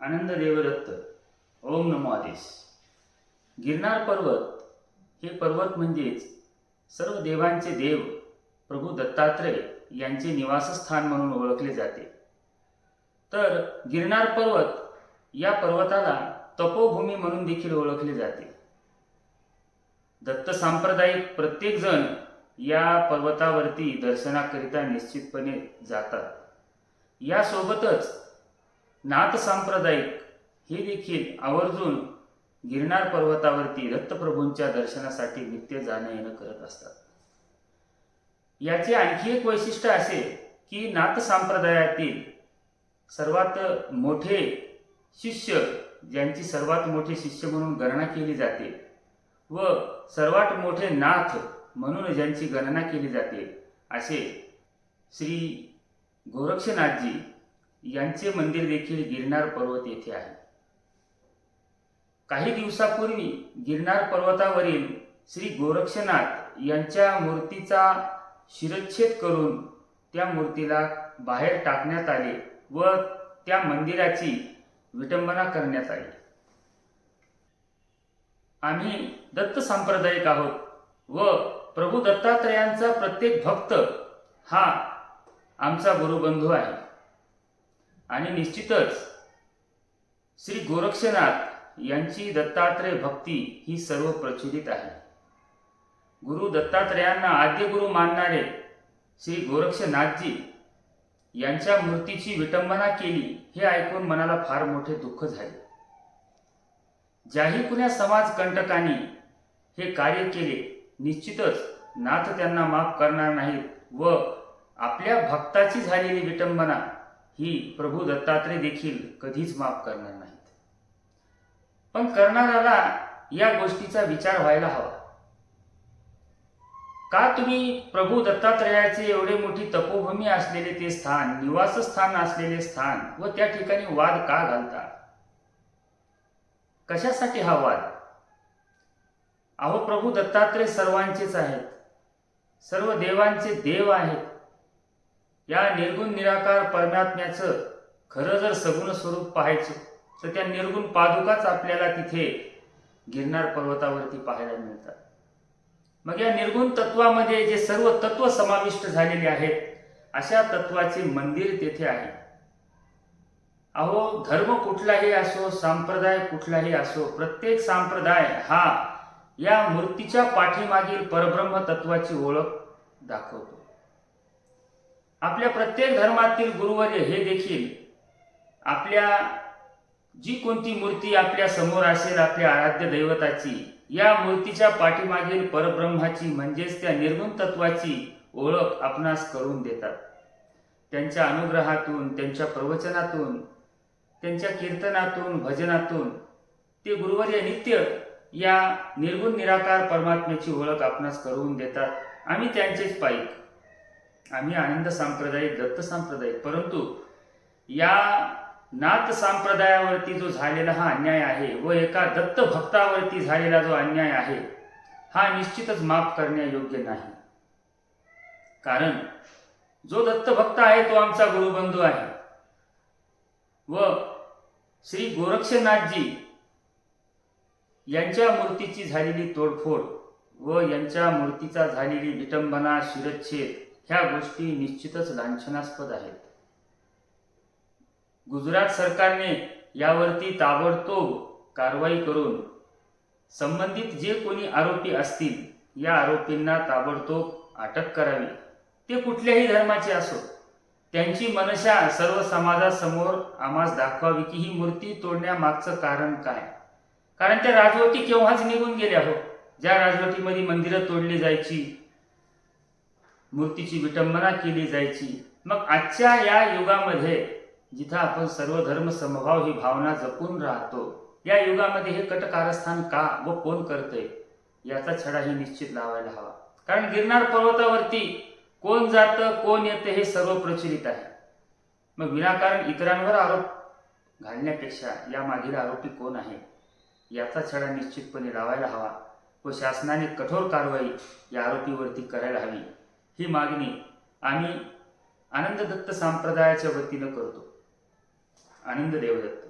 आनंद देवदत्त ओम नमो आदेश. गिरनार पर्वत हे पर्वत म्हणजेच सर्व देवांचे देव प्रभू दत्तात्रय यांचे निवासस्थान म्हणून ओळखले जाते. तर गिरनार पर्वत या पर्वताला तपोभूमी म्हणून देखील ओळखले जाते. दत्त सांप्रदायिक प्रत्येकजण या पर्वतावरती दर्शनाकरिता निश्चितपणे जातात. यासोबतच नाथ सांप्रदायिक हे देखील आवर्जून गिरनार पर्वतावरती दत्तप्रभूंच्या दर्शनासाठी नित्य जाणं येणं करत असतात. याचे आणखी एक वैशिष्ट्य असे की नाथसांप्रदायातील सर्वात मोठे शिष्य ज्यांची सर्वात मोठे शिष्य म्हणून गणना केली जाते व सर्वात मोठे नाथ म्हणून ज्यांची गणना केली जाते असे श्री गोरक्षनाथजी यांचे मंदिर देखील गिरनार पर्वत येथे आहे. काही दिवसापूर्वी गिरनार पर्वतावरील श्री गोरक्षनाथ यांच्या मूर्तीचा शिरच्छेद करून त्या मूर्तीला बाहेर टाकण्यात आले व त्या मंदिराची विटंबना करण्यात आली. आम्ही दत्त सांप्रदायिक आहोत व प्रभू दत्तात्रयांचा प्रत्येक भक्त हा आमचा गुरुबंधू आहे. आणि निश्चितच श्री गोरक्षनाथ यांची दत्तात्रय भक्ती ही सर्व प्रचलित आहे. गुरु दत्तात्रयांना आद्य गुरु मानणारे श्री गोरक्षनाथजी यांच्या मूर्तीची विटंबना केली हे ऐकून मनाला फार मोठे दुःख झाले. ज्याही कुण्या समाज कंटकांनी हे कार्य केले निश्चितच नाथ त्यांना माफ करणार नाहीत व आपल्या भक्ताची झालेली विटंबना ही प्रभू दत्तात्रय देखील कधीच माफ करणार नाहीत. पण करणाऱ्याला या गोष्टीचा विचार व्हायला हवा. का तुम्ही प्रभू दत्तात्रयाचे एवढे मोठी तपोभूमी असलेले ते स्थान निवासस्थान असलेले स्थान व त्या ठिकाणी वाद का घालता? कशासाठी हा वाद? अहो प्रभू दत्तात्रय सर्वांचेच आहेत. सर्व देवांचे देव आहेत. या निर्गुण निराकार परमात्म्याचं खरं जर सगुण स्वरूप पाहायचं तर त्या निर्गुण पादुकाच आपल्याला तिथे गिरनार पर्वतावरती पाहायला मिळतात. मग या निर्गुण तत्वामध्ये जे सर्व तत्व समाविष्ट झालेले आहेत अशा तत्वाचे मंदिर तेथे आहे. अहो धर्म कुठलाही असो संप्रदाय कुठलाही असो प्रत्येक संप्रदाय हा या मूर्तीच्या पाठीमागील परब्रह्म तत्वाची ओळख दाखवतो. आपल्या प्रत्येक धर्मातील गुरुवर्य हे देखील आपल्या जी कोणती मूर्ती आपल्यासमोर असेल आपल्या आराध्य दैवताची या मूर्तीच्या पाठीमागील परब्रह्माची म्हणजेच त्या निर्गुण तत्वाची ओळख आपणास करून देतात. त्यांच्या अनुग्रहातून त्यांच्या प्रवचनातून त्यांच्या कीर्तनातून भजनातून ते गुरुवर्य नित्य या निर्गुण निराकार परमात्म्याची ओळख आपणास करून देतात. आम्ही त्यांचेच पाईक. आम्ही आनंद सांप्रदायिक दत्त सांप्रदायिक परंतु या नाथ सांप्रदायावरती जो झालेला हा अन्याय आहे व एका दत्त भक्तावरती झालेला जो अन्याय आहे हा निश्चितच माफ करण्यायोग्य नाही. कारण जो दत्त भक्त आहे तो आमचा गुरुबंधू आहे. व श्री गोरक्षनाथजी यांच्या मूर्तीची झालेली तोडफोड व यांच्या मूर्तीचा झालेली विटंबना शिरच्छेद ह्या गोष्टी निश्चितच लांछनास्पद आहेत. गुजरात सरकारने यावरती ताबडतोब कारवाई करून संबंधित जे कोणी आरोपी असतील या आरोपींना ताबडतोब अटक करावी. ते कुठल्याही धर्माचे असो त्यांची मनशा सर्व समाजासमोर आम्हास दाखवावी की ही मूर्ती तोडण्यामागचं कारण काय? कारण त्या राजवटी केव्हाच निघून गेल्या हो? ज्या राजवटीमध्ये मंदिरं तोडली जायची मूर्तीची विटंबना केली जायची. मग आजच्या या युगामध्ये जिथं आपण सर्व धर्म समभाव ही भावना जपून राहतो या युगामध्ये हे कटकारस्थान का व कोण करतंय याचा छडा ही निश्चित लावायला हवा. कारण गिरनार पर्वतावरती कोण जातं कोण येतं हे सर्व प्रचलित आहे. मग विनाकारण इतरांवर आरोप घालण्यापेक्षा या मागील आरोपी कोण आहे याचा छडा निश्चितपणे लावायला हवा व शासनाने कठोर कारवाई या आरोपीवरती करायला हवी. ही मागणी आम्ही आनंद दत्त संप्रदायाच्या वतीनं करतो. आनंद देवदत्त.